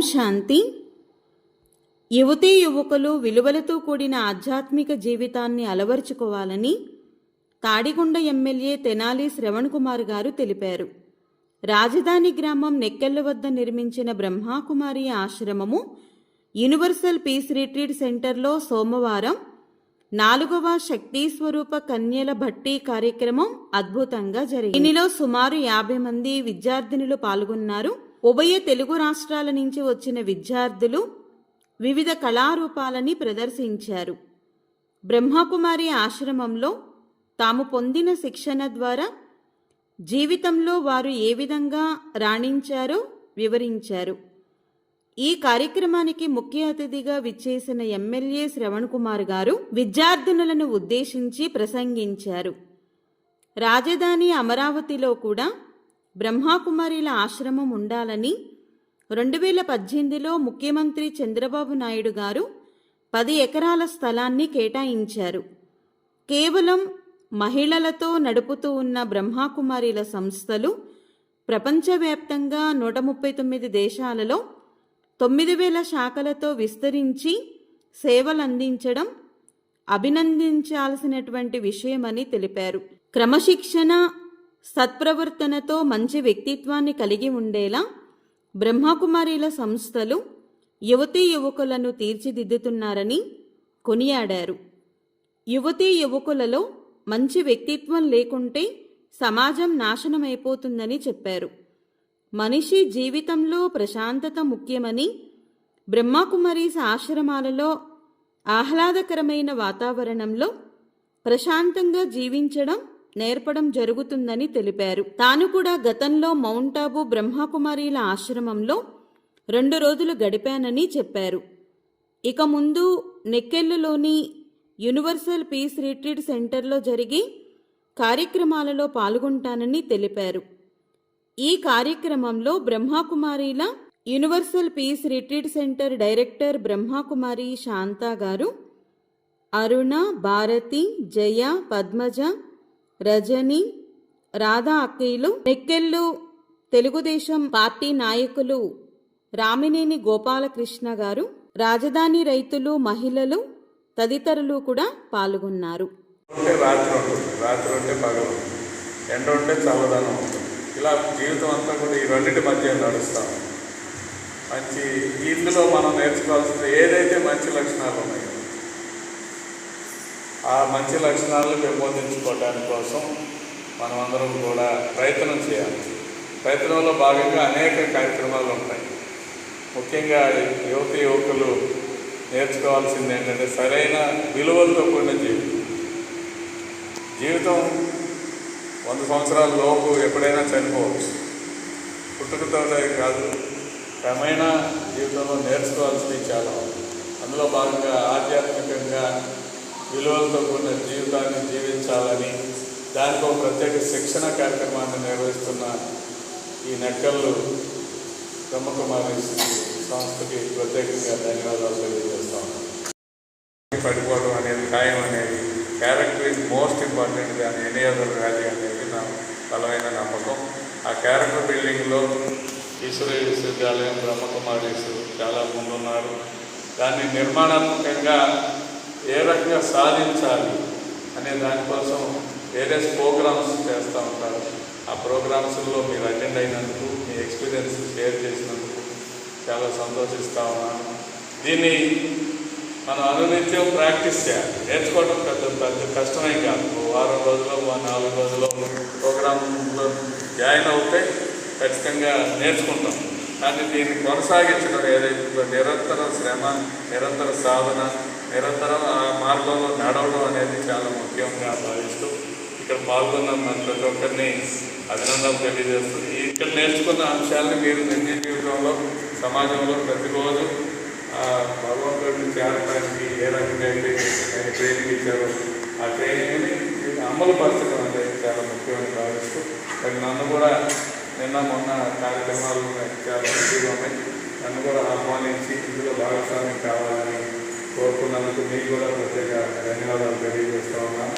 శాంతి. యువతీ యువకులు విలువలతో కూడిన ఆధ్యాత్మిక జీవితాన్ని అలవర్చుకోవాలని తాడిగుండ ఎమ్మెల్యే తెనాలి శ్రవణ్ కుమార్ గారు తెలిపారు. రాజధాని గ్రామం నెక్కెళ్ళ వద్ద నిర్మించిన బ్రహ్మాకుమారి ఆశ్రమము యూనివర్సల్ పీస్ రిట్రీట్ సెంటర్లో సోమవారం నాలుగవ శక్తి స్వరూప కన్యల భట్టి కార్యక్రమం అద్భుతంగా జరిగింది. దీనిలో సుమారు యాభై మంది విద్యార్థినులు పాల్గొన్నారు. ఉభయ తెలుగు రాష్ట్రాల నుంచి వచ్చిన విద్యార్థులు వివిధ కళారూపాలని ప్రదర్శించారు. బ్రహ్మకుమారి ఆశ్రమంలో తాము పొందిన శిక్షణ ద్వారా జీవితంలో వారు ఏ విధంగా రాణించారో వివరించారు. ఈ కార్యక్రమానికి ముఖ్య అతిథిగా విచ్చేసిన ఎమ్మెల్యే శ్రవణ్ కుమార్ గారు విద్యార్థినులను ఉద్దేశించి ప్రసంగించారు. రాజధాని అమరావతిలో కూడా బ్రహ్మాకుమారిల ఆశ్రమం ఉండాలని రెండు వేల పద్దెనిమిదిలో ముఖ్యమంత్రి చంద్రబాబు నాయుడు గారు పది ఎకరాల స్థలాన్ని కేటాయించారు. కేవలం మహిళలతో నడుపుతూ ఉన్న బ్రహ్మాకుమారిల సంస్థలు ప్రపంచవ్యాప్తంగా నూట ముప్పై తొమ్మిది దేశాలలో తొమ్మిది వేల శాఖలతో విస్తరించి సేవలందించడం అభినందించాల్సినటువంటి విషయమని తెలిపారు. క్రమశిక్షణ సత్ప్రవర్తనతో మంచి వ్యక్తిత్వాన్ని కలిగి ఉండేలా బ్రహ్మకుమారిల సంస్థలు యువతీ యువకులను తీర్చిదిద్దుతున్నారని కొనియాడారు. యువతీ యువకులలో మంచి వ్యక్తిత్వం లేకుంటే సమాజం నాశనమైపోతుందని చెప్పారు. మనిషి జీవితంలో ప్రశాంతత ముఖ్యమని బ్రహ్మకుమారీస్ ఆశ్రమాలలో ఆహ్లాదకరమైన వాతావరణంలో ప్రశాంతంగా జీవించడం నేర్పడం జరుగుతుందని తెలిపారు. తాను కూడా గతంలో మౌంట్ ఆబు బ్రహ్మకుమారీల ఆశ్రమంలో రెండు రోజులు గడిపానని చెప్పారు. ఇక ముందు నెక్కెళ్ళులోని యూనివర్సల్ పీస్ రిట్రీట్ సెంటర్లో జరిగే కార్యక్రమాలలో పాల్గొంటానని తెలిపారు. ఈ కార్యక్రమంలో బ్రహ్మకుమారీల universal peace retreat center director Brahmakumari Shanta garu Aruna Bharati Jaya Padmaja Rajani Radha అక్కయ్యలు నెక్కెళ్ళు Telugu Desam party నాయకులు రామినేని గోపాలకృష్ణ గారు రాజధాని రైతులు మహిళలు తదితరులు కూడా పాల్గొన్నారు. రాత్రి ఉంటుంది రాత్రి ఉంటే పగలు ఎండ ఉంటే చల్లదనం ఉంటుంది ఇలా జీవితం అంతా కూడా ఈ రెండింటి మధ్య నడుస్తాం. మంచి ఇందులో మనం నేర్చుకోవాల్సింది ఏదైతే మంచి లక్షణాలు ఉన్నాయి ఆ మంచి లక్షణాలను పెంపొందించుకోవడానికి కోసం మనమందరం కూడా ప్రయత్నం చేయాలి. ప్రయత్నంలో భాగంగా అనేక కార్యక్రమాలు ఉంటాయి. ముఖ్యంగా యువతి యువకులు నేర్చుకోవాల్సింది ఏంటంటే సరైన విలువలతో కూడిన జీవితం. జీవితం వంద సంవత్సరాల లోపు ఎప్పుడైనా చనిపోవచ్చు. పుట్టుకతో కాదు క్రమేణా జీవితంలో నేర్చుకోవాల్సింది చాలా అందులో భాగంగా ఆధ్యాత్మికంగా విలువలతో కూడిన జీవితాన్ని జీవించాలని దానికి ఒక ప్రత్యేక శిక్షణ కార్యక్రమాన్ని నిర్వహిస్తున్న ఈ నెక్కళ్ళు బ్రహ్మకుమారి సంస్థకి ప్రత్యేకంగా ధన్యవాదాలు తెలియజేస్తాం పడిపోవడం అనేది ఖాయం అనేది క్యారెక్టర్ ఈజ్ మోస్ట్ ఇంపార్టెంట్ దాని ఎనీ అదర్ వ్యాల్యూ అనేది నా బలమైన నమ్మకం. ఆ క్యారెక్టర్ బిల్డింగ్లో ఈశ్వర విశ్వవిద్యాలయం బ్రహ్మకుమారీస్ చాలా ముందున్నారు. దాన్ని నిర్మాణాత్మకంగా ఏ రకంగా సాధించాలి అనే దానికోసం వేరే ప్రోగ్రామ్స్ చేస్తూ ఉంటారు. ఆ ప్రోగ్రామ్స్లో మీరు అటెండ్ అయినందుకు మీ ఎక్స్పీరియన్స్ షేర్ చేసినందుకు చాలా సంతోషిస్తూ ఉన్నాను. దీన్ని మనం అనునిత్యం ప్రాక్టీస్ చేయాలి. నేర్చుకోవడం పెద్ద పెద్ద కష్టమే కాదు. వారం రోజుల్లో నాలుగు రోజుల్లో ప్రోగ్రాంలో జాయిన్ అవుతే ఖచ్చితంగా నేర్చుకుంటాం. కానీ దీన్ని కొనసాగించడం ఏదైతే నిరంతర శ్రమ నిరంతర సాధన నిరంతరం ఆ మార్గంలో నడవడం అనేది చాలా ముఖ్యంగా భావిస్తూ ఇక్కడ పాల్గొన్న మన ప్రతి ఒక్కరిని అభినందనలు తెలియజేస్తూ ఇక్కడ నేర్చుకున్న అంశాలను మీరు నిజ జీవితంలో సమాజంలో ప్రతిరోజు భగవంతుడిని చేరడానికి ఏ రకంగా అయితే ట్రైనింగ్ ఇచ్చారో ఆ ట్రైనింగ్ని అమలు పరచడం అనేది చాలా ముఖ్యమైన భావిస్తూ మరి నన్ను కూడా నిన్న మొన్న కార్యక్రమాలు చాలా బిజీగా ఉన్నాయి నన్ను కూడా ఆహ్వానించి ఇందులో భాగస్వామ్యం కావాలని కోరుకున్నందుకు మీకు కూడా ప్రత్యేక ధన్యవాదాలు తెలియజేస్తా ఉన్నాను.